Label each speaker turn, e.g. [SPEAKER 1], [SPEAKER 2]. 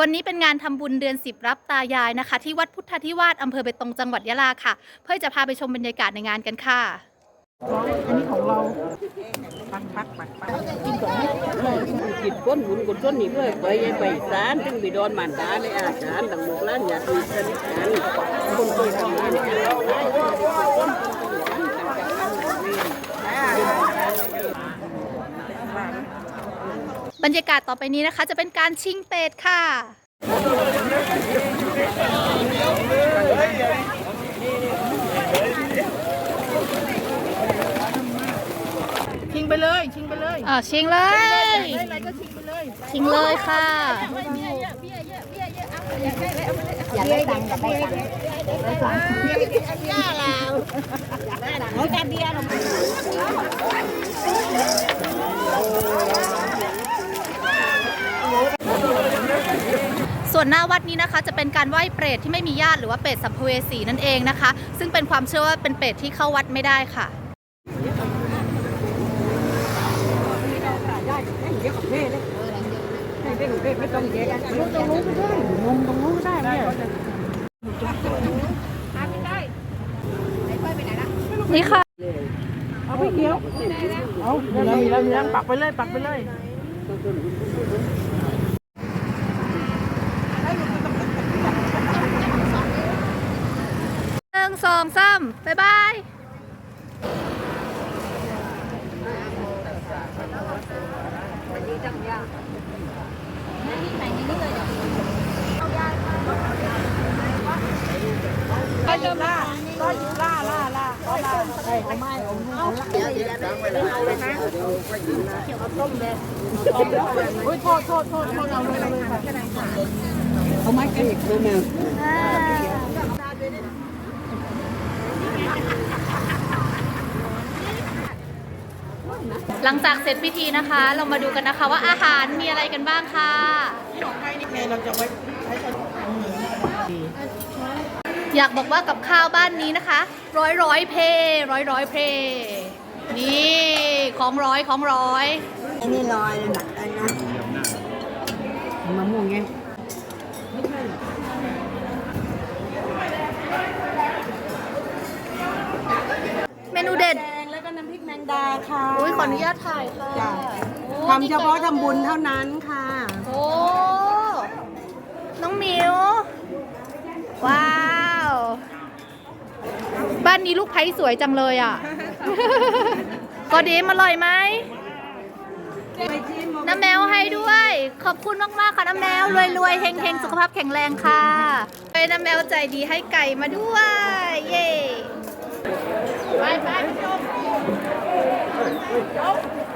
[SPEAKER 1] วันนี้เป็นงานทำบุญเดือนสิบรับตายายนะคะ ที่วัดพุทธทิวาสอำเภอเบตงจังหวัดยะลาค่ะ เพื่อจะพาไปชมบรรยากาศในงานกันค่ะ
[SPEAKER 2] อันนี้ของเราปักปักปักปักกินก่อน
[SPEAKER 3] จิตก้นหมุนก้นต้นนี่เพื่อไปยังไปสารถึงไปดอนหมันดาในอาจารย์ต่างหมู่ร้านอย่ากมีสนิทกันคนเคยทำงานกัน
[SPEAKER 1] บรรยากาศต่อไปนี้นะคะ จะเป็นการชิงเป็ดค่ะ
[SPEAKER 2] ชิงไปเลย ชิงไปเลย
[SPEAKER 1] อ่าชิงเลย
[SPEAKER 2] อะไรก็ชิงไปเลย
[SPEAKER 1] ชิงเลยค่ะ
[SPEAKER 2] อย่าได้ตังค์อย่าได้ตังค์ย่าเราเขาจะเบียร์ลง
[SPEAKER 1] ส่วนหน้าวัดนี้นะคะจะเป็นการไหว้เปรตที่ไม่มีญาติหรือว่าเปรตสัมภเวสีนั่นเองนะคะ ซึ่งเป็นความเชื่อว่าเป็นเปรตที่เข้าวัดไม่ได้ค่ะ
[SPEAKER 2] ไม่ต้องแยกรู้ตรงรู้ก็ได้งงตรงรู้ก็ได้เนี่ย
[SPEAKER 1] นี่ค่ะ
[SPEAKER 2] เอาไปเดียว เอามีแล้วมีแล้วมีแล้วปักไปเลย ปักไปเลย
[SPEAKER 1] นึ่งสองสามบ๊ายบาย
[SPEAKER 2] ก็ยืมล่าก็ยืมล่าล่าล่าก็ล่าเอ้ยเอาไม้เอาเอาเดี๋ยวเดี๋ยวเดี๋ยวเอาเลยนะเอาต้มเลยโอ้ยโทษโทษโทษโทษเอาเลยเอาเลยค่ะเอาไม้กระดิกเลยเนี่ย
[SPEAKER 1] หลังจากเสร็จพิธีนะคะ เรามาดูกันนะคะว่าอาหารมีอะไรกันบ้างค่ะ
[SPEAKER 2] เราจะไว้ใช้ใช้
[SPEAKER 1] อยากบอกว่ากับข้าวบ้านนี้นะคะ ร้อยร้อยเพร้อยร้อยเพนี่ของร้อยของร้อย
[SPEAKER 2] อันนี้ลอยเลยหนักอันนะมะม่วงไง
[SPEAKER 1] เมนูเด็ด
[SPEAKER 2] ดาค่ะ
[SPEAKER 1] อุ้ยขออนุญาตถ่ายค่ะ
[SPEAKER 2] จ้ะ
[SPEAKER 1] โอ้
[SPEAKER 2] ทำเฉพาะทำบุญเท่านั้นค่ะ
[SPEAKER 1] โอ้น้องหมิว ว้าว บ้านนี้ลูกไผ่สวยจังเลยอะ ก็ดีมอร่อยไหมน้ำแมวให้ด้วย ขอบคุณมาก ๆ ค่ะ น้ำแมว รวย ๆ เฮง ๆ สุขภาพแข็งแรงค่ะไปน้ำแมวใจดีให้ไก่มาด้วย เย้ไปไป Tchau.